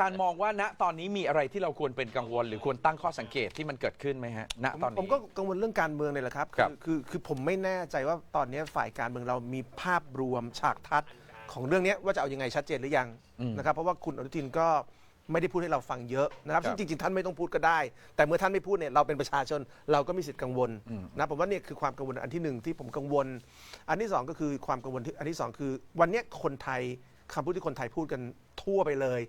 จารย์มองว่าณตอนนี้มีอะไรที่เราควรเป็นกังวล หรือควรตั้งข้อสังเกตที่มันเกิดขึ้นไหมฮะณตอนนี้ ผมก็กังวลเรื่องการเมืองเนี่ยแหละครับครับ คือคือผมไม่แน่ใจว่าตอนนี้ฝ่ายการเมืองเรามีภาพรวมฉากทัศน์ของเรื่องนี้ว่าจะเอายังไงชัดเจนหรือยังนะครับเพราะว่าคุณอนุทินก็ไม่ได้พูดให้เราฟังเยอะนะครับครับซึ่งจริงๆท่านไม่ต้องพูดก็ได้ แต่เมื่อท่านไม่พูดเนี่ยเราเป็นประชาชนเราก็มีสิทธิ์กังวลนะผมว่าเนี่ยคือความกังวลอันที่หนึ่งที่ผมกังวล อันที่สองก็คือความกังวลที่อันที่สองคือ วันเนี้ยคนไทยคำพูดที่คนไทยพูดกันทั่วไปเลย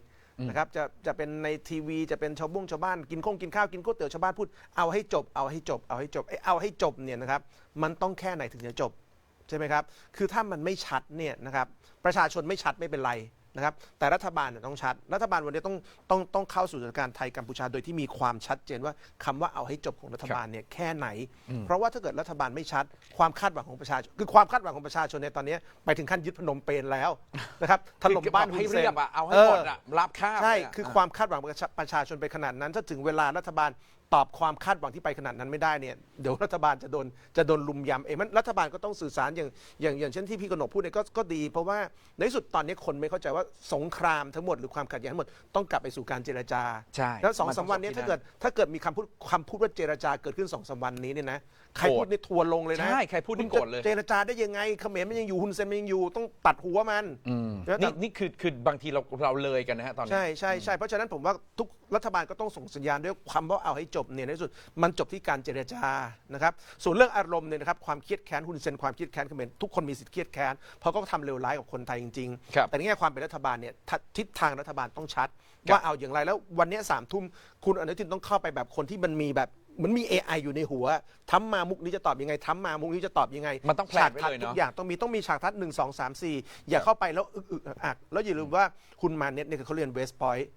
นะครับจะจะเป็นในทีวีจะเป็นชาวบุ้งชาวบ้านกินข้งกินข้าวกินก๋วยเตี๋ยวชาวบ้านพูดเอาให้จบเอาให้จบเอาให้จบไอ้เอาให้จบเนี่ยนะครับมันต้องแค่ไหนถึงจะจบใช่ไหมครับคือถ้ามันไม่ชัดเนี่ยนะครับประชาชนไม่ชัดไม่เป็นไร นะครับแต่รัฐบาลเนี่ยต้องชัด รัฐบาลวันนี้ต้องต้องต้องเข้าสู่สถานการณ์ไทยกัมพูชาโดยที่มีความชัดเจนว่าคำว่าเอาให้จบของรัฐบาลเนี่ยแค่ไหน เพราะว่าถ้าเกิดรัฐบาลไม่ชัด ความคาดหวังของประชาชนคือความคาดหวังของประชาชนในตอนนี้ไปถึงขั้นยึดพนมเปญแล้วนะครับถล่มบ้านให้ฮุนซนเรียบอะเอาให้หมดอะรับค่าบใช่เลยะคือความคาดหวังประชาประชาชนไปขนาดนั้นถ้าถึงเวลารัฐบาล ตอบความคาดหวังที่ไปขนาดนั้นไม่ได้เนี่ยเดี๋ยวรัฐบาลจะโดนจะโดนลุมยำเองมันรัฐบาลก็ต้องสื่อสารอย่างอย่างอย่างเช่นที่พี่กนกพูดเนี่ยก็ก็ดี เพราะว่าในที่สุดตอนนี้คนไม่เข้าใจว่าสงครามทั้งหมดหรือความขัดแย้งทั้งหมดต้องกลับไปสู่การเจรจาใช่แล้วสองมันต้สาองมวันเนี้จบที่ถ้าเกิดถ้าเกิดมีคำพูดคำพูดว่าเจรจาเกิดขึ้นสองสามวันนี้เนี่ยนะ ใครโกรธพูดนี่ทัวร์ลงเลยนะใช่ใครพูดนี่คุณจะโกรธเลย เจรจาได้ยังไงเขมรมันยังอยู่ฮุนเซนมันยังอยู่ต้องตัดหัวมันแล้วแต่นี่นี่คือคือบางทีเราเราเลยกันนะฮะตอนนี้ใช่ใช่ใช่เพราะฉะนั้นผมว่าทุกรัฐบาลก็ต้องส่งสัญญาณด้วยความว่าเอาให้จบเนี่ยในที่สุดมันจบที่การเจรจานะครับส่วนเรื่องอารมณ์เนี่ยนะครับความเครียดแค้นฮุนเซนความเครียดแค้นเขมรทุกคนมีสิทธิ์เครียดแค้นเพราะก็ทำเลวร้ายกับคนไทยจริงครับๆแต่ในแง่ความเป็นรัฐบาลเนี่ยทัทิศทางรัฐบาลต้องชัดครับว่าเอาอย่างไรแล้ววันเนี้ยสามทุ่มคุณอนุทินต้องเข้าไปแบบคนที่มันมีแบบเห มันมี AI อยู่ในหัวทำมามุกนี้จะตอบยังไงทำมามุกนี้จะตอบยังไงมันต้องแพลนฉากไว้ทัศเลยน์ทุเนาะกอย่างต้องมีต้องมีฉากทัศน์หนึ่งสองสามสี่อย่าเข้าไปแล้วอึกอึกอักอักแล้วอย่าลืมว่าคุณมาเน็ตเนี่ยเขาเรียนเวสต์พอยต์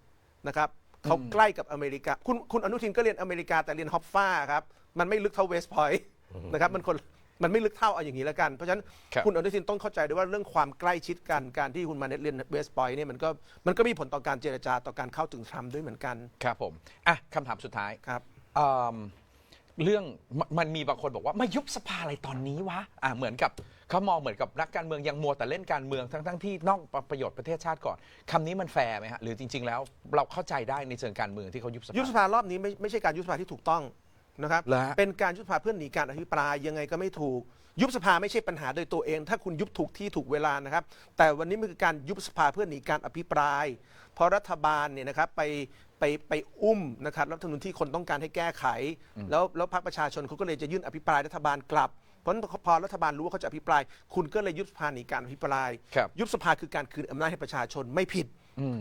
นะครับเขาใกล้กับอเมริกา คุณคุณอนุทินก็เรียนอเมริกาแต่เรียนฮอปฟ้าครับ มันไม่ลึกเท่าเวสต์พอยต์นะครับมันคนมันไม่ลึกเท่าเอาอย่างนี้แล้วกัน เพราะฉะนั้นครับ คุณอนุทินต้องเข้าใจด้วยว่าเรื่องความใกล้ชิดกันการที่คุณมาเน็ตเรียนเวสต์พอยต์เนี่ยมันก็มันก็มีผลต่อการเจรจาต่อการเข้าถึงทรัมป์ด้วยเหมือนกันครับผมอะคำถามสุดท้าย ครับ เอิ่มเรื่องมมันมีบางคนบอกว่ามายุบสภาอะไรตอนนี้วะอะเหมือนกับเขามองเหมือนกับนักการเมืองยังมัวแต่เล่นการเมืองทั้งทั้งที่นอกประโยชน์ประเทศชาติก่อนคำนี้มันแฟร์ไหมฮะหรือจริง ๆ แล้วเราเข้าใจได้ในเชิงการเมืองที่เขายุบสภายุบสภารอบนี้ไม่ไม่ใช่การยุบสภาที่ถูกต้องนะครับ เหรอฮะ เป็นการยุบสภาเพื่อหนีการอภิปรายยังไงก็ไม่ถูก ยุบสภาไม่ใช่ปัญหาโดยตัวเอง ถ้าคุณยุบถูกที่ถูกเวลานะครับ แต่วันนี้มันคือการยุบสภาเพื่อหนีการอภิปราย เพราะรัฐบาลเนี่ยนะครับไป ไปไปอุ้มนะครับรัฐธรรมนูญที่คนต้องการให้แก้ไข แล้วแล้วพรรคประชาชนเขาก็เลยจะยื่นอภิปรายรัฐบาลกลับเพราะฉะนั้นพอรัฐบาลรู้ว่าเขาจะอภิปราย คุณก็เลยยุบสภาหนีการอภิปราย ครับ ยุบสภาคือการคืนอำนาจให้ประชาชนไม่ผิด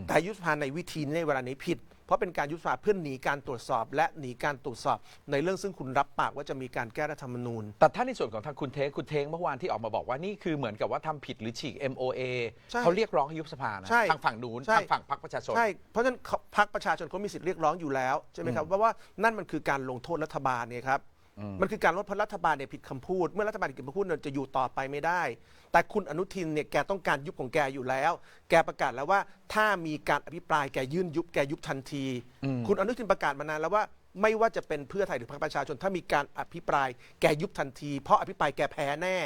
แต่ยุบสภาในวิธีในเวลานี้ผิด เพราะเป็นการยุบสภาเพื่อหนีการตรวจสอบ และหนีการตรวจสอบ ในเรื่องซึ่งคุณรับปากว่าจะมีการแก้รัฐธรรมนูญ แต่ถ้าในส่วนของทางคุณเทงคุณเทงเมื่อวานที่ออกมาบอกว่านี่คือเหมือนกับว่าทำผิดหรือฉีก MOA ใช่เขาเรียกร้องให้ยุบสภานะใช่ทางฝั่งนู้นใช่ ทางฝั่งพรรคประชาชน ใช่ เพราะฉะนั้นเขาพรรคประชาชนเขามีสิทธิ์เรียกร้องอยู่แล้วใช่ไหมครับเพราะว่านั่นมันคือการลงโทษรัฐบาลเนี่ยครับ มันคือการลดเพราะรัฐบาลเนี่ยผิดคำพูด เมื่อรัฐบาลผิดคำพูดเนี่ยจะอยู่ต่อไปไม่ได้ แต่คุณอนุทินเนี่ยแกต้องการยุบของแกอยู่แล้ว แกประกาศแล้วว่าถ้ามีการอภิปรายแกยื่นยุบแกยุบทันที คุณอนุทินประกาศมานานแล้วว่า ไม่ว่าจะเป็นเพื่อไทยหรือพรรคประชาชนถ้ามีการอภิปรายแกยุบทันที เพราะอภิปรายแกแพ้แน่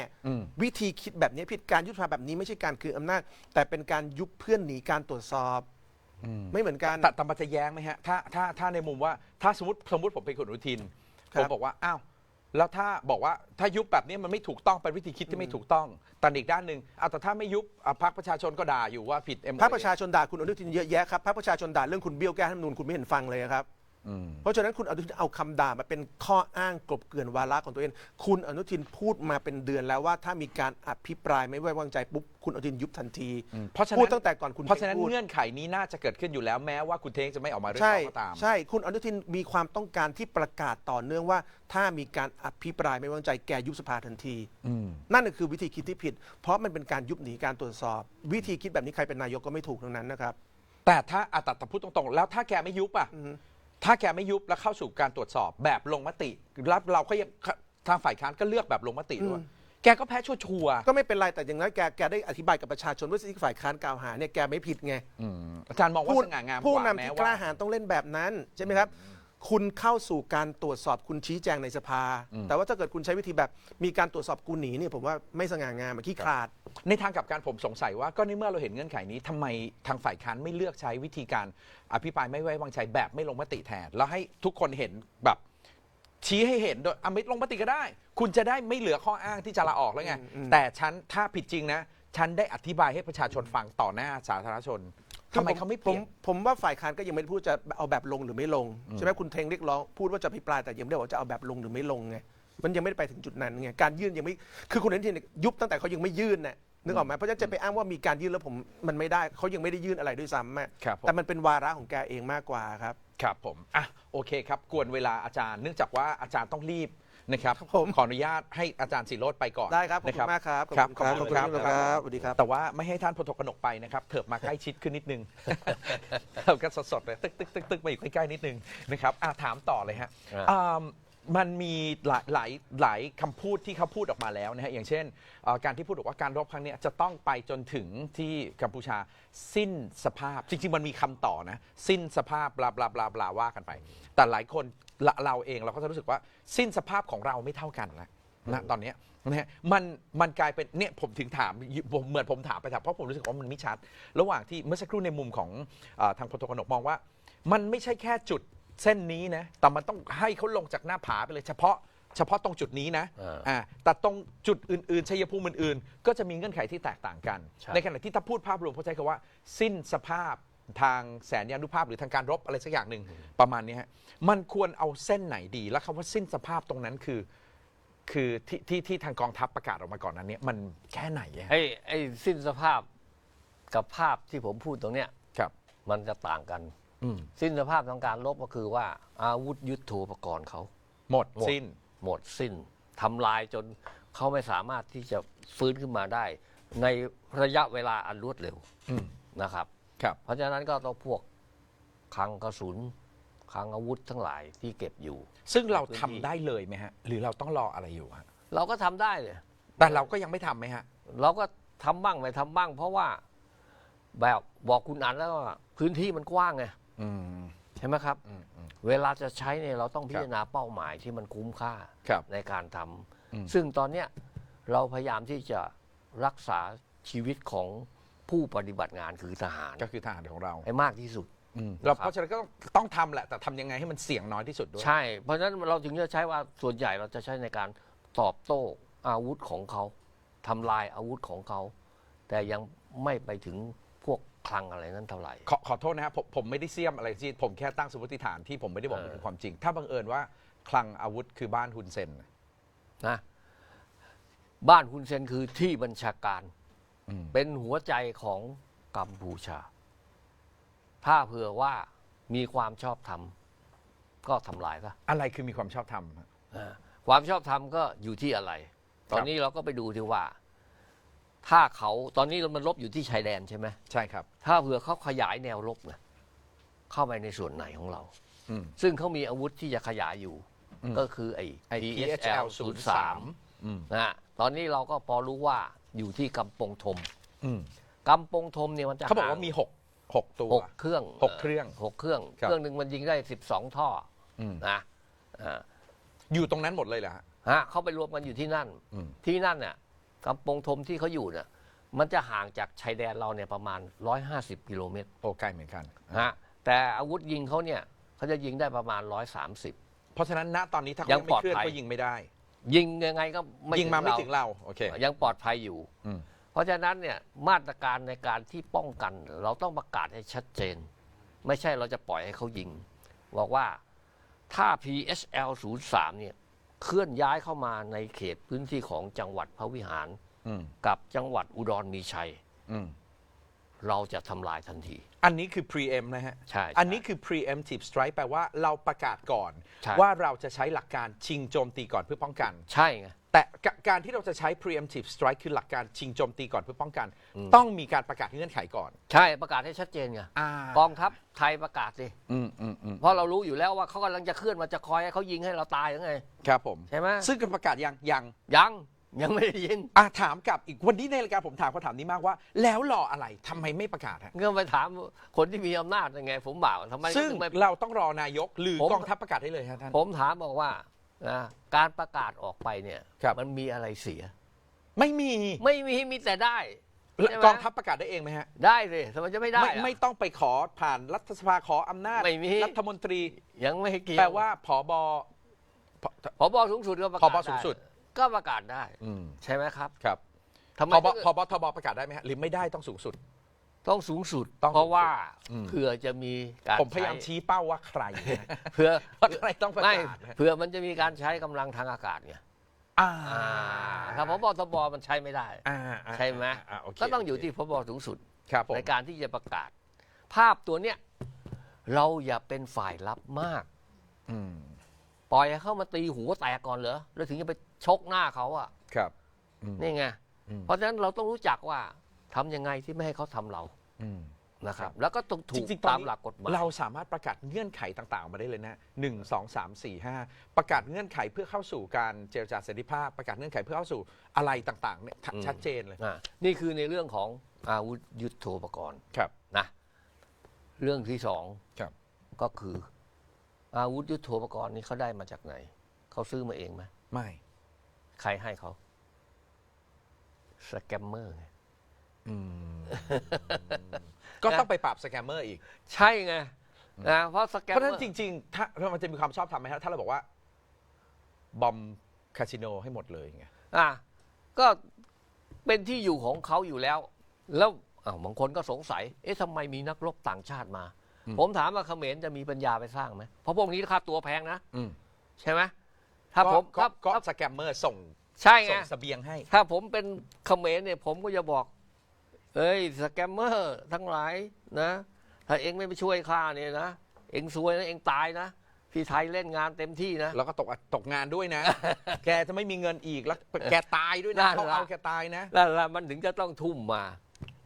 วิธีคิดแบบนี้ผิดการยุบสภาแบบนี้ไม่ใช่การคืนอำนาจ แต่เป็นการยุบเพื่อนหนีการตรวจสอบไม่เหมือนกันแต่แต่มันจะแย้งไหมฮะถ้าถ้าถ้าในมุมว่าถ้าสมมติสมมติผมเป็นคุณอนุทิน ครัผบมบอกว่าอ้าวแล้วถ้าบอกว่าถ้ายุบแบบนี้มันไม่ถูกต้องเป็นวิธีคิดที่ไม่ถูกต้องแต่อีกด้านหนึ่งเอาแต่ถ้าไม่ยุบอะพรรคประชาชนก็ด่าอยู่ว่าผิด MOA พรรคประชาชนด่าคุณอนุทินเยอะแยะครับพรรคประชาชนด่าเรื่องคุณเบี้ยวแก้รัฐธรรมนูญคุณไม่เห็นฟังเลยครับ เพราะฉะนั้นคุณอนุทินเอาคำด่ามาเป็นข้ออ้างกลบเกลื่อนวาระของตัวเอง คุณอนุทินพูดมาเป็นเดือนแล้วว่าถ้ามีการอภิปรายไม่ไว้วางใจปุ๊บคุณอนุทินยุบทันทีเพราะฉะนั้น พูดตั้งแต่ก่อนคุณเพราะฉะนั้นพูด เงื่อนไขนี้น่าจะเกิดขึ้นอยู่แล้วแม้ว่าคุณเทงจะไม่ออกมาเรื่องใช่ก็ตาม ใช่คุณอนุทินมีความต้องการที่ประกาศต่อเนื่องว่า ถ้ามีการอภิปรายไม่ไว้วางใจแกยุบสภาทันทีนั่นน่ะคือวิธีคิดที่ผิด เพราะมันเป็นการยุบหนีการตรวจสอบ วิธีคิดแบบนี้ใครเป็นนายกก็ไม่ถูกทั้งนั้นนะครับ แต่ถ้าอาตัดพูดตรงๆ แล้วถ้าแกไม่ยุบอะ ถ้าแกไม่ยุบแล้วเข้าสู่การตรวจสอบแบบลงมติแล้วเราก็ยังทางฝ่ายค้านก็เลือกแบบลงมติด้วยแกก็แพ้ชัวร์ๆก็ไม่เป็นไรแต่อย่างน้อยแกแกได้อธิบายกับประชาชนว่าสิ่งที่ฝ่ายค้านกล่าวหาเนี่ยแกไม่ผิดไงอืมอาจารย์มองว่าผู้สง่างามผู้กว่านำแม้ที่ว่กล้าหาญต้องเล่นแบบนั้นใช่ไหมครับ คุณเข้าสู่การตรวจสอบคุณชี้แจงในสภา แต่ว่าถ้าเกิดคุณใช้วิธีแบบ มีการตรวจสอบกูหนีเนี่ยผมว่าไม่สง่างามมันขี้ขลาด ในทางกลับการผมสงสัยว่าก็ในเมื่อเราเห็นเงื่อนไขนี้ทำไมทางฝ่ายค้านไม่เลือกใช้วิธีการอภิปรายไม่ไว้วางใจแบบไม่ลงมติแทน แล้วให้ทุกคนเห็นแบบ ชี้ให้เห็นโดยอะไม่ลงมติก็ได้ คุณจะได้ไม่เหลือข้ออ้างที่จะลาออกแล้วไงอืมอืมแต่ฉันถ้าผิดจริงนะ ฉันได้อธิบายให้ประชาชนฟังต่อหน้าสาธารณชน ทำไมเขาไม่เปผลี่มยน ผมว่าฝ่ายค้านก็ยังไม่ได้พูดจะเอาแบบลงหรือไม่ลงใช่ไหมคุณเทงเรียกร้องพูดว่าจะพิปรายแต่ยังไม่ได้บอกว่าจะเอาแบบลงหรือไม่ลงไงมันยังไม่ได้ไปถึงจุดนั้นไงการยื่นยังไม่คือคุณเห็นทียุบตั้งแต่เขายังไม่ยื่นน่ะนึกออกไหมเพราะฉะนั้นจะไปอ้างว่ามีการยื่นแล้วผมมันไม่ได้เขายังไม่ได้ยื่นอะไรด้วยซ้ำอะครับผม แต่มันเป็นวาระของแกเองมากกว่าครับ ครับผมอะโอเคครับ กวนเวลาอาจารย์เนื่องจากว่าอาจารย์ต้องรีบ นะครับครับผม ขออนุญาตให้อาจารย์สิโรดไปก่อนได้ครับขอบนะ คุณมากครับครับขอบคุณครับขอบคุณขอบคุณครับครับสวัสดีครับ แต่ว่าไม่ให้ท่านพลโทกนกไปนะครับ เถิบมาใกล้ชิดขึ้นนิดนึง เราก็สดๆเลยตึกตึกตึกตึกมาอยู่ใกล้ๆนิดนึงนะครับอะถามต่อเลยฮะอ่าอ่า มันมีหลายหลายหลายคำพูดที่เขาพูดออกมาแล้วนะฮะอย่างเช่นเอ่อการที่พูดบอกว่าการรบครั้งเนี้ยจะต้องไปจนถึงที่กัมพูชาสิ้นสภาพ จริง ๆ มันมีคำต่อนะ สิ้นสภาพบลาบลาบลาบลาว่ากันไป แต่หลายคนละเราเองเราก็จะรู้สึกว่าสิ้นสภาพของเราไม่เท่ากันแล้วนะตอนเนี้ยนะฮะมันมันกลายเป็นเนี่ยผมถึงถามผมเหมือนผมถามไปถามเพราะผมรู้สึกว่ามันไม่ชัด ระหว่างที่เมื่อสักครู่ในมุมของเออทางพลโทกนกมองว่า มันไม่ใช่แค่จุด เส้นนี้นะ แต่มันต้องให้เขาลงจากหน้าผาไปเลยเฉพาะเฉพาะตรงจุดนี้นะอ่าอ่าแต่ตรงจุดอื่นๆชัยภูมิอื่นๆ ก็จะมีเงื่อนไขที่แตกต่างกัน ใช่ ในขณะที่ถ้าพูดภาพรวมเขาใช้คำว่า สิ้นสภาพทางแสนยานุภาพหรือทางการรบอะไรสักอย่างหนึ่งประมาณนี้ฮะมันควรเอาเส้นไหนดี แล้วคำว่าสิ้นสภาพตรงนั้นคือ คือที่ที่ที่ทางกองทัพประกาศออกมาก่อนนั้นเนี่ยมันแค่ไหนอะไอ้ไอ้สิ้นสภาพกับภาพที่ผมพูดตรงเนี้ยครับ มันจะต่างกันอืม สิ้นสภาพทางการลบก็คือว่า อาวุธยุทโธปกรณ์เขา หมดหมด สิ้น หมดสิ้นทำลายจนเขาไม่สามารถที่จะฟื้นขึ้นมาได้ ในระยะเวลาอันรวดเร็วอืมนะครับ ครับ เพราะฉะนั้นก็ต้องพวกคลังกระสุนคลังอาวุธทั้งหลายที่เก็บอยู่ ซึ่งเราพื้นทำที่ได้เลยไหมฮะ หรือเราต้องรออะไรอยู่ฮะ เราก็ทำได้เลย แต่เราก็ยังไม่ทำไหมฮะ เราก็ทำบ้างไม่ทำบ้าง เพราะว่าแบบบอกคุณอันแล้วว่าพื้นที่มันกว้างไง อืม ใช่ไหมครับ อืมอืม เวลาจะใช้เนี่ยเราต้องพิครับจารณาเป้าหมายที่มันคุ้มค่าครับในการทอืมำซึ่งตอนเนี้ยเราพยายามที่จะรักษาชีวิตของผู้ปฏิบัติงานคือทหารก็คือทหารของเรา ให้มากที่สุด อืม เราครับเพราะฉะนั้นก็ต้องต้องทำแหละ แต่ทำยังไงให้มันเสี่ยงน้อยที่สุดด้วย ใช่ เพราะฉะนั้นเราถึงจะใช้ว่าส่วนใหญ่เราจะใช้ในการตอบโต้อาวุธของเขาทำลายอาวุธของเขา แต่ยังไม่ไปถึงพวก คลังอะไรนั้นเท่าไหร่ ขอขอโทษนะครับผมผมไม่ได้เสี่ยมอะไรที่ผมแค่ตั้งสมมติฐานที่ผมไม่ได้บอกเออมันเป็นความจริง ถ้าบังเอิญว่าคลังอาวุธคือบ้านฮุนเซนนะบ้านคุณเซนคือที่บัญชาการ อืมเป็นหัวใจของกัมพูชา ถ้าเผื่อว่ามีความชอบธรรมก็ทำลายซะอะไรคือมีความชอบธรรมฮะ อ่าความชอบธรรมก็อยู่ที่อะไร ตอนนี้เราก็ไปดูที่ว่า ถ้าเขาตอนนี้มันลบอยู่ที่ชายแดนใช่ไหมใช่ครับ ถ้าเผื่อเขาขยายแนวรบเนี่ยเข้าไปในส่วนไหนของเรา อืม ซึ่งเขามีอาวุธที่จะขยายอยู่ อืมก็คือไอ้ ไอ้ PHL 03อืม นะฮะตอนนี้เราก็พอรู้ว่าอยู่ที่กำปงทมอืมกำปงทมเนี่ยมันจะเขาบอกว่าห่งมีหกหกตัว หกเครื่องหกเครื่องหกเครื่อง ครับ เครื่องหนึ่งมันยิงได้สิบสองท่ออืมนะอ่า อยู่ตรงนั้นหมดเลยเหรอฮะ ฮะเขาไปรวมกันอยู่ที่นั่น อืม ที่นั่นเนี่ย กำปงทมที่เขาอยู่เนี่ยมันจะห่างจากชายแดนเราเนี่ยประมาณ 150 กิโลเมตรโอ้ใกล้เหมือนกันฮะแต่อาวุธยิงเขาเนี่ยเขาจะยิงได้ประมาณ 130 เพราะฉะนั้นณตอนนี้ถ้าเขายัยังงไม่เคลื่อนปลอดภัย ก็ยิงไม่ได้ ยิงยังไงก็ไม่ยิงมาไม่ถึงเรเราโอเค ยังปลอดภัยอยู่ อืม เพราะฉะนั้นเนี่ยมาตรการในการที่ป้องกันเราต้องประกาศให้ชัดเจน ไม่ใช่เราจะปล่อยให้เขายิง บอกว่าถ้า PSL 03เนี่ย เคลื่อนย้ายเข้ามาในเขตพื้นที่ของจังหวัดพระวิหารอืมกับจังหวัดอุดรมีชัยอืมเราจะทำลายทันที อันนี้คือ preempt นะฮะ ใช่ อันนี้คือ preemptive strike แปลว่าเราประกาศก่อน ใช่ ว่าเราจะใช้หลักการชิงโจมตีก่อนเพื่อป้องกัน ใช่ไง แต่กะการที่เราจะใช้ preemptive strike คือหลักการชิงโจมตีก่อนเพื่อป้องกันอืมต้องมีการประกาศเงื่อนไขก่อนใช่ประกาศให้ชัดเจนไงอ่ากองทัพไทยประกาศสิอืมอืมอืมเพราะเรารู้อยู่แล้วว่าเขากำลังจะเคลื่อนมาจะคอยให้เขายิงให้เราตายยังไง ครับผมใช่ไหม ซึ่งการประกาศยังยังยังยังไม่ได้ยินอะถามกลับอีกวันนี้ในรายการผมถามคำถามนี้มากว่า แล้วรออะไรทำไมไม่ประกาศฮะเงื่อนไปถามคนที่มีอำนาจยังไง ผมบอกทำไมซึ่งถึไม่ เราต้องรอ นายกหรือผม กองทัพประกาศได้เลยฮะท่าน ผมถามบอกว่า นะการประกาศออกไปเนี่ยครับ มันมีอะไรเสีย ไม่มีไม่มีมีแต่ได้แล้วใช่ไหมกองทัพประกาศได้เองไหมฮะ ได้เลยทำไมจะไม่ได้ไม่อะ ไม่ต้องไปขอผ่านรัฐสภาขออำนาจไม่มี รัฐมนตรี ยังไม่เกี่ยวแปลว่าผบผบสูงสุดก็ประผกาศบสูงสุด ไก็ประกาศได้ อืมใช่ไหมครับครับทำไมผบต้องผบทบประกาศได้ไหมฮะหรือไม่ได้ต้องสูงสุด ต้องสูงสุดต้องเพราะว่าอืม เผื่อจะมีการผมพยายามใช้ชี้เป้าว่าใครนะเผื่อว่าใครต้องประไม่กาศนะเผื่อมันจะมีการใช้กำลังทางอากาศไงอ่าอ่าถ้าพบทบมันใช้ไม่ได้ อ่าอ่าใช่ไหมอ่าโเคก็ต้องอยู่ที่พบสูงสุด ครับผมในการที่จะประกาศ ภาพตัวเนี้ยเราอย่าเป็นฝ่ายรับมาก อืมปล่อยให้เข้ามาตีหัวแตกก่อนเหรอแล้วถึงจะไปชกหน้าเขาอะครับอืมนี่ไง อืมเพราะฉะนั้นเราต้องรู้จักว่า ทำยังไงที่ไม่ให้เขาทำเราอืม นะครับ แล้วก็ต้องถูจกริงๆตอนตามนี้หลักกฎหมาย เราสามารถประกาศเงื่อนไขต่างๆ มาได้เลยนะหนึ่งสองสามสี่ห้าประกาศเงื่อนไขเพื่อเข้าสู่การเจรจาเสรีภาพ ประกาศเงื่อนไขเพื่อเข้าสู่อะไรต่างๆเนี่ยชัดอืม ชัดเจนเลยอ่านี่คือในเรื่องของอาวุธยุทโธปกรณ์ครับ นะ เรื่องที่สองครับ ก็คือ อาวุธยุทโธปกรณ์นี้เขาได้มาจากไหน เขาซื้อมาเองไหมไม่ ใครให้เขาสแกมเมอร์ไงอืม ก็ต้องไปปราบสแกมเมอร์อีก ใช่ไงนะเพราะสแกมเพราะเมฉะอนั้นร์จริง ๆ ถ้ามันจะมีความชอบทำไหมฮะถ้าเราบอกว่า บอมคาสิโนให้หมดเลยไงอะก็เป็นที่อยู่ของเขาอยู่แล้ว แล้วอ้าวบางคนก็สงสัย เอ๊ะทำไมมีนักรบต่างชาติมาอืมผมถามว่าเขมรจะมีปัญญาไปสร้างไหมเพราะพวกนี้ค่าตัวแพงนะอืมใช่ไหมถ้าผมก็ถ้าก็ถ้าสแกมเมอร์ส่งใช่ไง ส่งเสบียงให้ ถ้าผมเป็นเขมรเนี่ยผมก็จะบอก เอ้ยสแกมเมอร์ทั้งหลายนะ ถ้าเองไม่ไปช่วยข้าเนี่ยนะ เองซวยนะ เองตายนะ พี่ไทยเล่นงานเต็มที่นะ แล้วก็ตกตกงานด้วยนะ แกจะไม่มีเงินอีกแล้วแกตายด้วยนั่นะนเขาล่ะ เอาแกตายนะ นั่นแหละมันถึงจะต้องทุ่มมา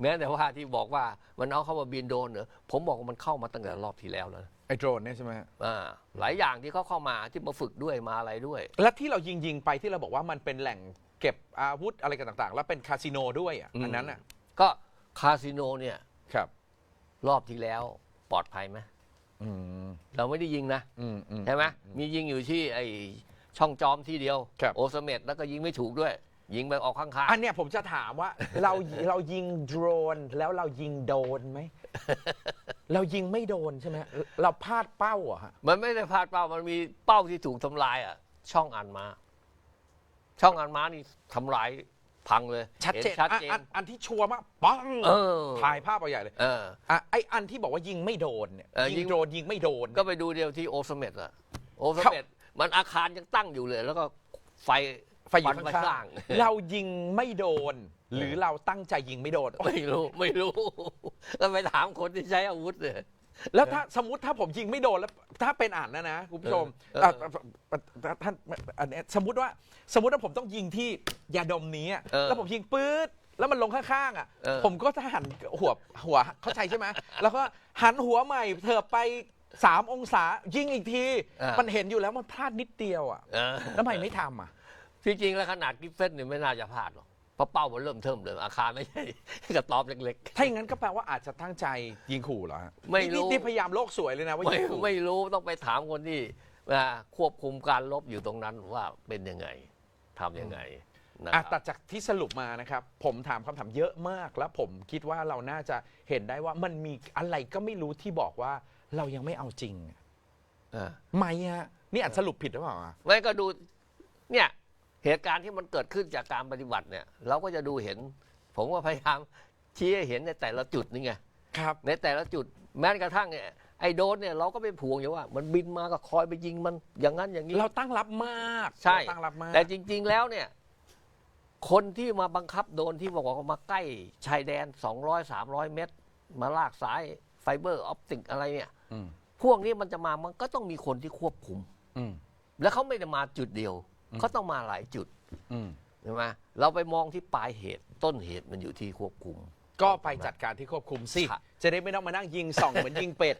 แม้แต่ว่าที่บอกว่ามันเอาเข้ามาบินโดรนเหรอผมบอกว่ามันเข้ามาตั้งแต่รอบที่แล้วแล้วนะไอ้โดรนเนี่ยใช่ไหมฮะอ่าหลายอย่างที่เขาเข้ามาที่มาฝึกด้วยมาอะไรด้วย และที่เรายิงยิงๆไปที่เราบอกว่ามันเป็นแหล่งเก็บอาวุธอะไรกันต่างๆ แล้วเป็นคาสิโนด้วยอะอืมอันนั้นอะ ก็คาสิโนเนี่ยครับ รอบที่แล้วปลอดภัยไหมอืมเราไม่ได้ยิงนะ อืมอืม ใช่ไหมมียิงอยู่ที่ไอช่องจอมที่เดียว ครับ โอสเมดแล้วก็ยิงไม่ถูกด้วย ยิงไปออกข้างอันเนี้ยผมจะถามว่า เราเรายิงโดรนแล้วเรายิงโดนไหม เรายิงไม่โดนใช่ไหมเราพลาดเป้าอะฮะ ๆ มันไม่ได้พลาดเป้า มันมีเป้าที่ถูกทำลายอะ ช่องอันมา ช่องอันมานี่ทำลาย พังเลยชัดเจนห็ชัดอะเจอันนอันที่ชัวร์มากปังเออ ถ่ายภาพเอาใหญ่เลยเออ อะไออันที่บอกว่ายิงไม่โดนเนี่ยเออยิยิง งโดนยิงไม่โดน ก็ไปดูเดียวที่โอสเมดอะโอสเมดมันอาคารยังตั้งอยู่เลย แล้วก็ไฟไฟอยู่ฟันมาข้าสร้างงๆ เรายิงไม่โดน หรือเราตั้งใจยิงไม่โดน ไม่รู้ไม่รู้ก็ไปถามคนที่ใช้อาวุธเลย แล้วถ้าสมมติถ้าผมยิงไม่โดนแล้ว ถ้าเป็นอ่านนะนะคุณผู้ชมเออ อะอะท่านอันเนี้ยสมมติว่า สมมติว่าผมต้องยิงที่ยาดมนี้อะเออแล้วผมยิงปื๊ดแล้วมันลงข้างๆอะ เออ ผมก็จะหันหัวหัวเข้าใจใช่ไหมแล้วก็หันหัวใหม่เถอะไปสามองศายิงอีกที มันเห็นอยู่แล้วมันพลาดนิดเดียวอะเออแล้วทำไมไม่ทำอะ ที่จริงแล้วขนาดกิฟเฟนเนี่ยไม่น่าจะพลาดหรอก เพราะเป้ามันเริ่มเทิมเลยอาคารไม่ใช่กระต๊อบเล็ก ถ้าอย่างนั้นก็แปลว่าอาจจะตั้งใจยิงขู่เหรอฮะไม่รู้นี่นี่พยายามโลกสวยเลยนะว่าๆไม่ยิงขู่ไม่รู้ต้องไปถามคนที่อ่าควบคุมการลบอยู่ตรงนั้นว่าเป็นยังไงทำยังไงนะคอะรับ แต่จากที่สรุปมานะครับ ผมถามคำถามเยอะมาก แล้วผมคิดว่าเราน่าจะเห็นได้ว่ามันมีอะไรก็ไม่รู้ที่บอกว่าเรายังไม่เอาจริงเออไหมฮะนี่อาจสรุปผิดหรือเปล่าอะไม่ก็ดูเนี่ย เหตุการณ์ที่มันเกิดขึ้นจากการปฏิบัติเนี่ย เราก็จะดูเห็น ผมก็พยายามชี้ให้เห็นในแต่ละจุดนี่ไงครับในแต่ละจุดแม้กระทั่งเนี่ยไอ้โดรนเนี่ยเราก็เป็นผวงอยู่ว่า มันบินมาก็คอยไปยิงมันอย่างนั้นอย่างนี้ เราตั้งรับมากใช่เราตั้งรับมาก แต่จริง ๆ แล้วเนี่ย คนที่มาบังคับโดรนที่บอกว่ามาใกล้ชายแดน 200 300 เมตร มาลากสายไฟเบอร์ออปติกอะไรเนี่ยอืมพวกนี้มันจะมามันก็ต้องมีคนที่ควบคุมอืมแล้วเขาไม่ได้มาจุดเดียวอืม เขาต้องมาหลายจุดอืมใช่ไหมเราไปมองที่ปลายเหตุต้นเหตุมันอยู่ที่ควบคุม ก็ไปจัดการที่ควบคุมสิ ใช่ จะได้ไม่ต้องมานั่งยิงส่องเหมือนยิงเป็ด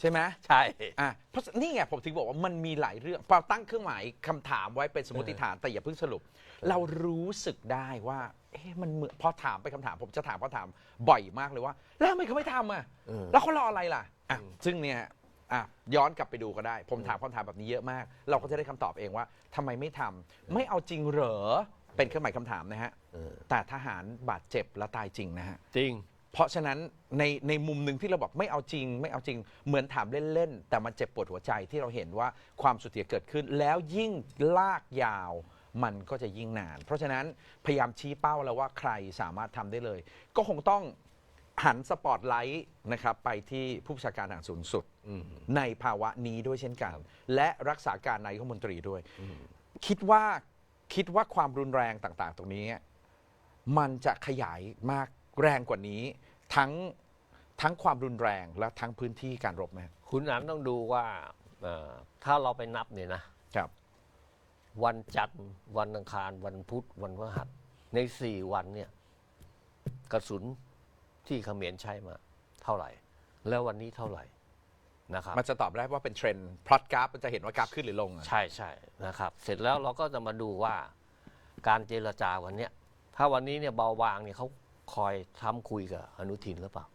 ใช่ไหมใช่ อะเพราะนี่ไงผมถึงบอกว่ามันมีหลายเรื่องเราตั้งเครื่องหมายคำถามไว้เป็นสมมติฐาน แต่อย่าเพิ่งสรุป เรารู้สึกได้ว่า เอ๊ะมันเหมือนพอถามไปคำถาม ผมจะถามคำถามบ่อยมากเลยว่า แล้วทำไมเขาไม่ทำอะ เออ แล้วเขารออะไรล่ะอะซึ่งเนี่ย อะย้อนกลับไปดูก็ได้ ผมถามคำถามแบบนี้เยอะมาก เราก็จะได้คำตอบเองว่าทำไมไม่ทำไม่เอาจริงเหรอ เป็นเครื่องหมายคำถามนะฮะ เออ แต่ทหารบาดเจ็บและตายจริงนะฮะ จริง เพราะฉะนั้นในในมุมหนึ่งที่เราบอกไม่เอาจริง ไม่เอาจริงเหมือนถามเล่น ๆ แต่มันเจ็บปวดหัวใจที่เราเห็นว่าความสูญเสียเกิดขึ้น แล้วยิ่งลากยาว มันก็จะยิ่งนาน เพราะฉะนั้นพยายามชี้เป้าแล้วว่าใครสามารถทำได้เลย ก็คงต้อง หันสปอตไลท์นะครับไปที่ผู้บัญชาการทหารสูงสุดอืมในภาวะนี้ด้วยเช่นกัน และรักษาการนายกรัฐมนตรีด้วย คิดว่าคิดว่าความรุนแรงต่าง ๆ ตรงนี้ มันจะขยายมากแรงกว่านี้ ทั้งทั้งความรุนแรงและทั้งพื้นที่การรบไหมคุณอันต้องดูว่าเอ่อถ้าเราไปนับเนี่ยนะครับ วันจันทร์วันอังคารวันพุธวันพฤหัสในสี่วันเนี่ย กระสุน ที่เขมรใช้มาเท่าไหร่ แล้ววันนี้เท่าไหร่นะครับมันจะตอบได้ว่าเป็นเทรนด์พลอตกราฟมันจะเห็นว่ากราฟขึ้นหรือลงอะใช่ใช่นะครับ เสร็จแล้วเราก็จะมาดูว่าการเจรจาวันเนี้ยถ้าวันนี้เนี่ยเบาบางเนี่ยเขาคอยทำคุยกับอนุทินหรือเปล่า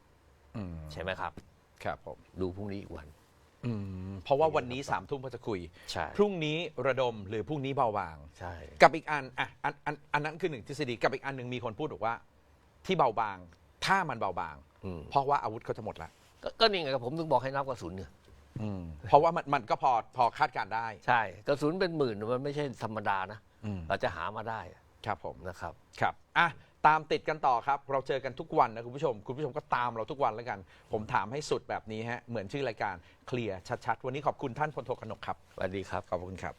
อืมใช่ไหมครับ ครับผมดูพรุ่งนี้อีกวัน อืมเพราะว่าวันนี้สามทุ่มก็จะคุย ใช่ พรุ่งนี้ระดมหรือพรุ่งนี้เบาบาง ใช่ กับอีกอันอะอันอันอันนั้นคือหนึ่งทฤษฎีกับอีกอันหนึ่งมีคนพูดบอกว่า ที่เบาบาง ถ้ามันเบาบาง อืมเพราะว่าอาวุธเขาจะหมดละก็ก็นี่ไงผมถึงบอกให้นับกระสุนเนี่ยเพราะว่ามันมันก็พอพอคาดการณ์ได้ใช่กระสุนเป็นหมื่นมันไม่ใช่ธรรมดานะอืมเราจะหามาได้ครับผม นะครับ ครับ อะ ตามติดกันต่อครับ เราเจอกันทุกวันนะคุณผู้ชม คุณผู้ชมก็ตามเราทุกวันแล้วกัน ผมถามให้สุดแบบนี้ฮะ เหมือนชื่อรายการเคลียร์ชัดๆ วันนี้ขอบคุณท่านพลโทกนกครับ สวัสดีครับ ขอบคุณครับ